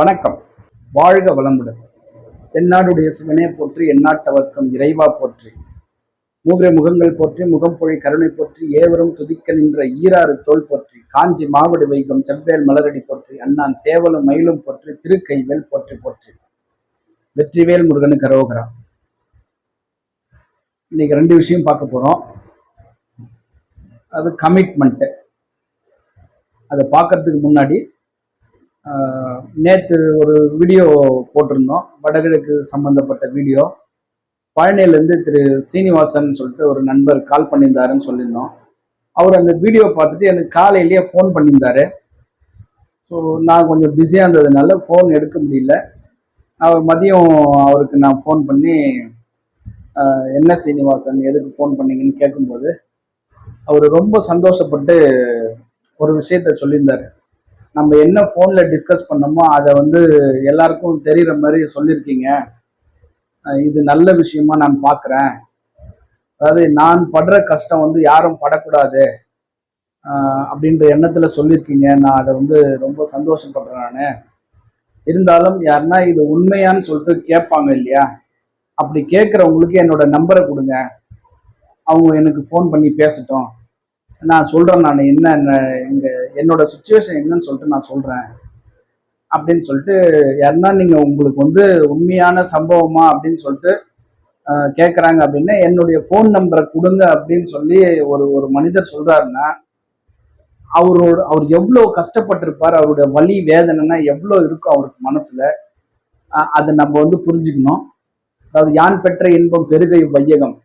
வணக்கம். வாழ்க வளமுடன். தென்னாடுடைய சிவனே போற்றி எந்நாட்டவர்க்கம் இறைவா போற்றி. மூவிர முகங்கள் போற்றி முகம்பொழி கருணை போற்றி ஏவரும் துதிக்க நின்ற ஈராறு தோல் போற்றி. காஞ்சி மாவடு வைகம் செவ்வேல் மலரடி போற்றி. அண்ணான் சேவலும் மயிலும் போற்றி திருக்கைவேல் போற்றி போற்றி. வெற்றிவேல் முருகனு கரோகரா. இன்னைக்கு ரெண்டு விஷயம் பார்க்க போறோம். அது கமிட்மெண்ட்டு அதை பார்க்கறதுக்கு முன்னாடி நேற்று ஒரு வீடியோ போட்டிருந்தோம். வடகிழக்கு சம்பந்தப்பட்ட வீடியோ பழனியிலேருந்து திரு சீனிவாசன் சொல்லிட்டு ஒரு நண்பர் கால் பண்ணியிருந்தாருன்னு சொல்லியிருந்தோம். அவர் அந்த வீடியோ பார்த்துட்டு எனக்கு காலையிலேயே ஃபோன் பண்ணியிருந்தாரு. ஸோ நான் கொஞ்சம் பிஸியாக இருந்ததுனால ஃபோன் எடுக்க முடியல. அவர் மதியம் அவருக்கு நான் ஃபோன் பண்ணி என்ன சீனிவாசன் எதுக்கு ஃபோன் பண்ணீங்கன்னு கேட்கும்போது அவர் ரொம்ப சந்தோஷப்பட்டு ஒரு விஷயத்த சொல்லியிருந்தார். நம்ம என்ன ஃபோனில் டிஸ்கஸ் பண்ணோமோ அதை வந்து எல்லாருக்கும் தெரிகிற மாதிரி சொல்லியிருக்கீங்க இது நல்ல விஷயமா நான் பார்க்குறேன் அதாவது நான் படுற கஷ்டம் வந்து யாரும் படக்கூடாது. அப்படின்ற எண்ணத்தில் சொல்லியிருக்கீங்க நான் அதை வந்து ரொம்ப சந்தோஷப்படுறேன் நான். இருந்தாலும் யாருன்னா இது உண்மையான்னு சொல்லிட்டு கேட்பாங்க இல்லையா? அப்படி கேட்குறவங்களுக்கு என்னோட நம்பரை கொடுங்க. அவங்க எனக்கு ஃபோன் பண்ணி பேசட்டும். நான் சொல்கிறேன் நான். என்ன என்ன இங்கே என்னோட சுச்சுவேஷன் என்னன்னு சொல்லிட்டு நான் சொல்கிறேன் அப்படின்னு சொல்லிட்டு யாருன்னா நீங்கள் உங்களுக்கு வந்து உண்மையான சம்பவமா அப்படின்னு சொல்லிட்டு கேட்குறாங்க அப்படின்னா என்னுடைய ஃபோன் நம்பரை கொடுங்க அப்படின்னு சொல்லி ஒரு ஒரு மனிதர் சொல்கிறாருன்னா அவரோட அவர் எவ்வளோ கஷ்டப்பட்டிருப்பார் அவருடைய வலி வேதனைனா எவ்வளோ இருக்கும் அவருக்கு மனசில் அதை நம்ம வந்து புரிஞ்சுக்கணும். அதாவது யான் பெற்ற இன்பம் பெருகை வையகம்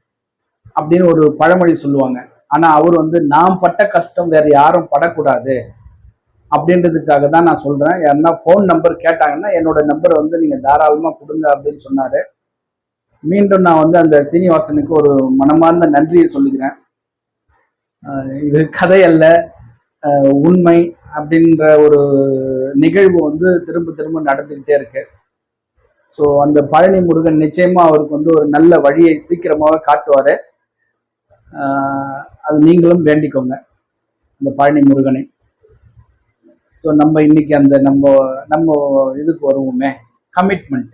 அப்படின்னு ஒரு பழமொழி சொல்லுவாங்க. ஆனா அவர் வந்து நாம் பட்ட கஷ்டம் வேற யாரும் படக்கூடாது. அப்படின்றதுக்காக தான் நான் சொல்றேன். யாருன்னா ஃபோன் நம்பர் கேட்டாங்கன்னா என்னோட நம்பரை வந்து நீங்க தாராளமா கொடுங்க அப்படின்னு சொன்னாரு. மீண்டும் நான் வந்து அந்த சீனிவாசனுக்கு ஒரு மனமார்ந்த நன்றியை சொல்லுகிறேன் இது கதை அல்ல உண்மை அப்படின்ற ஒரு நிகழ்வு வந்து திரும்ப திரும்ப நடந்துக்கிட்டே இருக்கு. ஸோ அந்த பழனி முருகன் நிச்சயமா அவருக்கு வந்து ஒரு நல்ல வழியை சீக்கிரமாக காட்டுவாரு. அது நீங்களும் வேண்டிக்கோங்க இந்த பழனி முருகனை. ஸோ நம்ம இன்னைக்கு அந்த நம்ம நம்ம இதுக்கு வருவோமே கமிட்மெண்ட்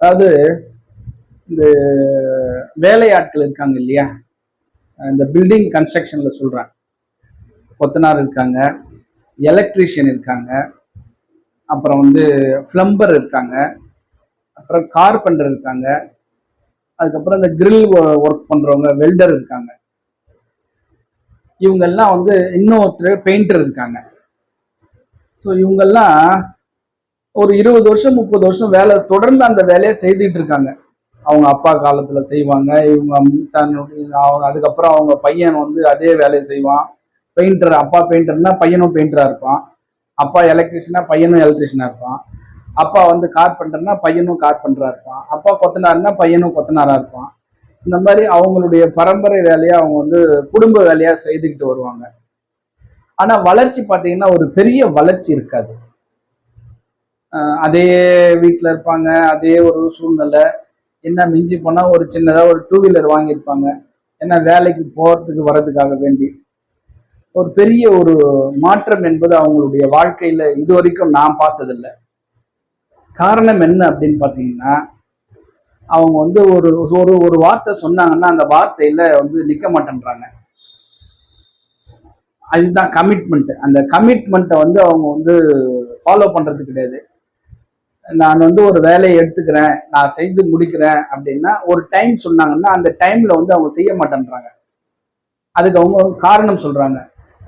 அதாவது இந்த வேலையாட்கள் இருக்காங்க இல்லையா? இந்த பில்டிங் கன்ஸ்ட்ரக்ஷனில் சொல்கிறேன் கொத்தனார் இருக்காங்க எலக்ட்ரீஷியன் இருக்காங்க அப்புறம் வந்து ஃப்ளம்பர் இருக்காங்க அப்புறம் கார்பெண்டர் இருக்காங்க அதுக்கப்புறம் இந்த கிரில் ஒர்க் பண்றவங்க வெல்டர் இருக்காங்க. இவங்கெல்லாம் வந்து இன்னொருத்தர் பெயிண்டர் இருக்காங்க. ஸோ இவங்கெல்லாம் ஒரு இருபது வருஷம் முப்பது வருஷம் வேலை தொடர்ந்து அந்த வேலையை செய்துட்டு இருக்காங்க. அவங்க அப்பா காலத்துல செய்வாங்க இவங்க தன்னுடைய அவங்க அதுக்கப்புறம் அவங்க பையன் வந்து அதே வேலையை செய்வான். பெயிண்டர் அப்பா பெயிண்டர்னா பையனும் பெயிண்டரா இருப்பான். அப்பா எலக்ட்ரிஷியனா பையனும் எலக்ட்ரிஷியனா இருப்பான். அப்பா வந்து கார்பெண்டர்னா பையனும் கார்பெண்டரா இருப்பான். அப்பா கொத்தனார்னா பையனும் கொத்தனாரா இருப்பான். இந்த மாதிரி அவங்களுடைய பரம்பரை வேலையை அவங்க வந்து குடும்ப வேலையா செய்துக்கிட்டு வருவாங்க. ஆனா வளர்ச்சி பார்த்தீங்கன்னா ஒரு பெரிய வளர்ச்சி இருக்காது. அதே வீட்டில் இருப்பாங்க அதே ஒரு சூழ்நிலை. என்ன மிஞ்சி போனால் ஒரு சின்னதாக ஒரு டூ வீலர் வாங்கியிருப்பாங்க. ஏன்னா வேலைக்கு போகிறதுக்கு வர்றதுக்காக வேண்டி. ஒரு பெரிய ஒரு மாற்றம் என்பது அவங்களுடைய வாழ்க்கையில் இது வரைக்கும் நான் பார்த்ததில்லை. காரணம் என்ன அப்படின்னு பார்த்தீங்கன்னா அவங்க வந்து ஒரு ஒரு ஒரு வார்த்தை சொன்னாங்கன்னா அந்த வார்த்தையில வந்து நிற்க மாட்டேன்றாங்க. அதுதான் கமிட்மெண்ட் அந்த கமிட்மெண்ட்டை வந்து அவங்க வந்து ஃபாலோ பண்ணுறது கிடையாது. நான் வந்து ஒரு வேலையை எடுத்துக்கிறேன் நான் செய்து முடிக்கிறேன் அப்படின்னா ஒரு டைம் சொன்னாங்கன்னா அந்த டைமில் வந்து அவங்க செய்ய மாட்டேன்றாங்க. அதுக்கு அவங்க காரணம் சொல்கிறாங்க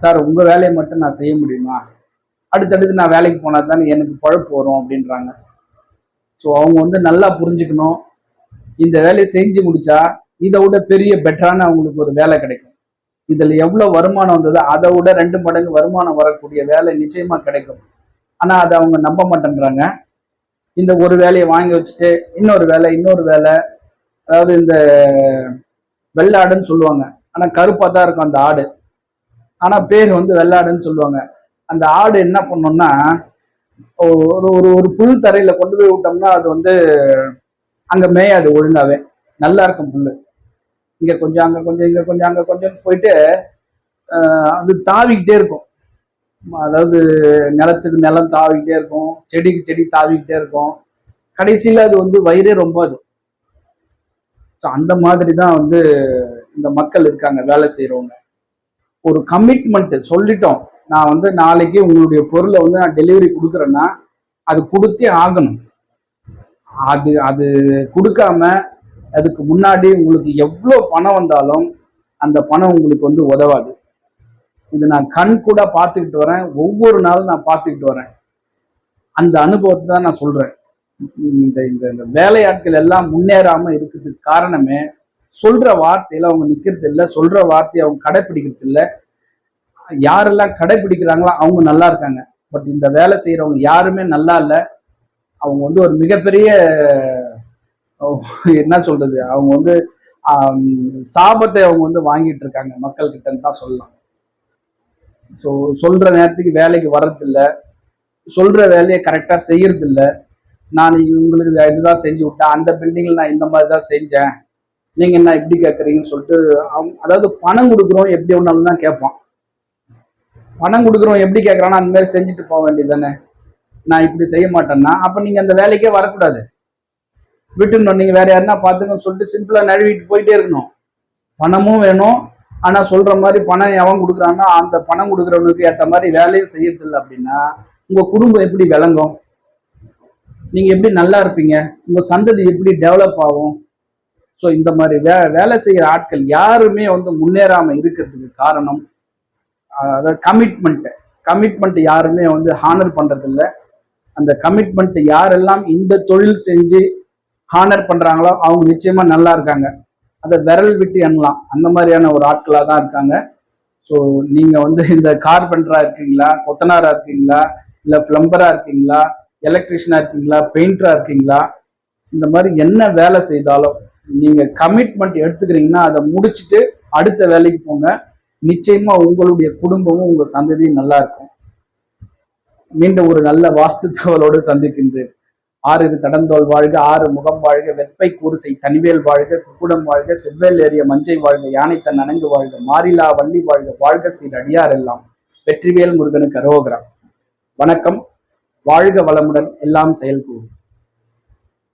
சார் உங்கள் வேலையை மட்டும் நான் செய்ய முடியுமா? அடுத்தடுத்து நான் வேலைக்கு போனால் தானே எனக்கு பழப்பு வரும் அப்படின்றாங்க. ஸோ அவங்க வந்து நல்லா புரிஞ்சுக்கணும். இந்த வேலையை செஞ்சு முடிச்சா இதை விட பெரிய பெட்டரான அவங்களுக்கு ஒரு வேலை கிடைக்கும். இதில் எவ்வளோ வருமானம் வந்ததோ அதை விட ரெண்டு மடங்கு வருமானம் வரக்கூடிய வேலை நிச்சயமாக கிடைக்கும். ஆனால் அதை அவங்க நம்ப மாட்டேன்றாங்க. இந்த ஒரு வேலையை வாங்கி வச்சுட்டு இன்னொரு வேலை இன்னொரு வேலை. அதாவது இந்த வெள்ளாடுன்னு சொல்லுவாங்க. ஆனால் கருப்பாக தான் இருக்கும் அந்த ஆடு. ஆனால் பேர் வந்து வெள்ளாடுன்னு சொல்லுவாங்க. அந்த ஆடு என்ன பண்ணும்னா ஒரு ஒரு ஒரு புல் தரையில கொண்டு போய் விட்டோம்னா அது வந்து அங்க மேயாது ஒழுங்காவே. நல்லா இருக்கும் புல்லு. இங்க கொஞ்சம் அங்க கொஞ்சம் இங்க கொஞ்சம் அங்க கொஞ்சம் போயிட்டு ஆஹ் அது தாவிக்கிட்டே இருக்கும். அதாவது நிலத்துக்கு நிலம் தாவிக்கிட்டே இருக்கும். செடிக்கு செடி தாவிக்கிட்டே இருக்கும். கடைசியில் அது வந்து வயிறே ரொம்ப அது ஸோ அந்த மாதிரி தான் வந்து இந்த மக்கள் இருக்காங்க வேலை செய்கிறவங்க ஒரு கமிட்மெண்ட் சொல்லிட்டோம். நான் வந்து நாளைக்கு உங்களுடைய பொருளை வந்து நான் டெலிவரி கொடுக்குறேன்னா அது கொடுத்தே ஆகணும். அது அது கொடுக்காம அதுக்கு முன்னாடி உங்களுக்கு எவ்வளோ பணம் வந்தாலும் அந்த பணம் உங்களுக்கு வந்து உதவாது. இது நான் கண் கூட பார்த்துக்கிட்டு வரேன். ஒவ்வொரு நாளும் நான் பார்த்துக்கிட்டு வரேன். அந்த அனுபவத்தை தான் நான் சொல்கிறேன் இந்த இந்த இந்த வேலையாட்கள் எல்லாம் முன்னேறாமல் இருக்கிறதுக்கு காரணமே சொல்கிற வார்த்தையில் அவங்க நிற்கிறது இல்லை சொல்கிற வார்த்தையை அவங்க கடைப்பிடிக்கிறது இல்லை யாரெல்லாம் கடைப்பிடிக்கிறாங்களோ அவங்க நல்லா இருக்காங்க. பட் இந்த வேலை செய்கிறவங்க யாருமே நல்லா இல்லை. அவங்க வந்து ஒரு மிகப்பெரிய என்ன சொல்றது? அவங்க வந்து சாபத்தை அவங்க வந்து வாங்கிட்டு இருக்காங்க. மக்கள் கிட்டன்னு தான் சொல்லலாம். ஸோ சொல்ற நேரத்துக்கு வேலைக்கு வர்றதில்ல. சொல்ற வேலையை கரெக்டாக செய்யறதில்ல. நான் இவங்களுக்கு இதுதான் செஞ்சு விட்டேன். அந்த பில்டிங்கில் நான் இந்த மாதிரி தான் செஞ்சேன். நீங்கள் என்ன இப்படி கேட்குறீங்கன்னு சொல்லிட்டு அவங்க அதாவது பணம் கொடுக்குறோம் எப்படி ஒன்றாலும் தான் கேட்பான். பணம் கொடுக்குறவன் எப்படி கேட்குறானோ அந்த மாதிரி செஞ்சுட்டு போக வேண்டியது தானே நான் இப்படி செய்ய மாட்டேன்னா அப்போ நீங்கள் அந்த வேலைக்கே வரக்கூடாது. விட்டுணும் நீங்கள் வேற யாருன்னா பார்த்துங்கன்னு சொல்லிட்டு சிம்பிளாக நழுவிட்டு போயிட்டே இருக்கணும். பணமும் வேணும். ஆனால் சொல்கிற மாதிரி பணம் எவன் கொடுக்குறான்னா அந்த பணம் கொடுக்குறவனுக்கு ஏற்ற மாதிரி வேலையும் செய்யறதில்ல அப்படின்னா உங்கள் குடும்பம் எப்படி விளங்கும்? நீங்கள் எப்படி நல்லா இருப்பீங்க? உங்கள் சந்ததி எப்படி டெவலப் ஆகும்? ஸோ இந்த மாதிரி வே வேலை செய்கிற ஆட்கள் யாருமே வந்து முன்னேறாமல் இருக்கிறதுக்கு காரணம் அதாவது கமிட்மெண்ட்டு கமிட்மெண்ட் யாருமே வந்து ஹானர் பண்ணுறதில்ல அந்த கமிட்மெண்ட் யாரெல்லாம் இந்த தொழில் செஞ்சு ஹானர் பண்ணுறாங்களோ அவங்க நிச்சயமா நல்லா இருக்காங்க. அதை விரல் விட்டு எண்ணலாம். அந்த மாதிரியான ஒரு ஆட்களாக தான் இருக்காங்க. ஸோ நீங்கள் வந்து இந்த கார்பெண்டராக இருக்கீங்களா? கொத்தனாராக இருக்கீங்களா? இல்லை ஃப்ளம்பராக இருக்கீங்களா? எலக்ட்ரிஷியனாக இருக்கீங்களா? பெயிண்டராக இருக்கீங்களா? இந்த மாதிரி என்ன வேலை செய்தாலும் நீங்கள் கமிட்மெண்ட் எடுத்துக்கிறீங்கன்னா அதை முடிச்சுட்டு அடுத்த வேலைக்கு போங்க. நிச்சயமா உங்களுடைய குடும்பமும் உங்க சந்ததியும் நல்லா இருக்கும். மீண்டும் ஒரு நல்ல வாஸ்து தகவலோடு சந்திக்கின்றேன். ஆறு தடந்தோல் வாழ்க ஆறு முகம் வாழ்க வெப்பை கூறுசை தனிவேல் வாழ்க குக்குடம் வாழ்க செவ்வேல் ஏறிய மஞ்சை வாழ்க யானைத்தன் அணங்கு வாழ்க மாரிலா வள்ளி வாழ்க வாழ்க சீர் அடியார் எல்லாம். வெற்றிவேல் முருகனுக்கு அரோகரா. வணக்கம் வாழ்க வளமுடன் எல்லாம் செயல்கூடும்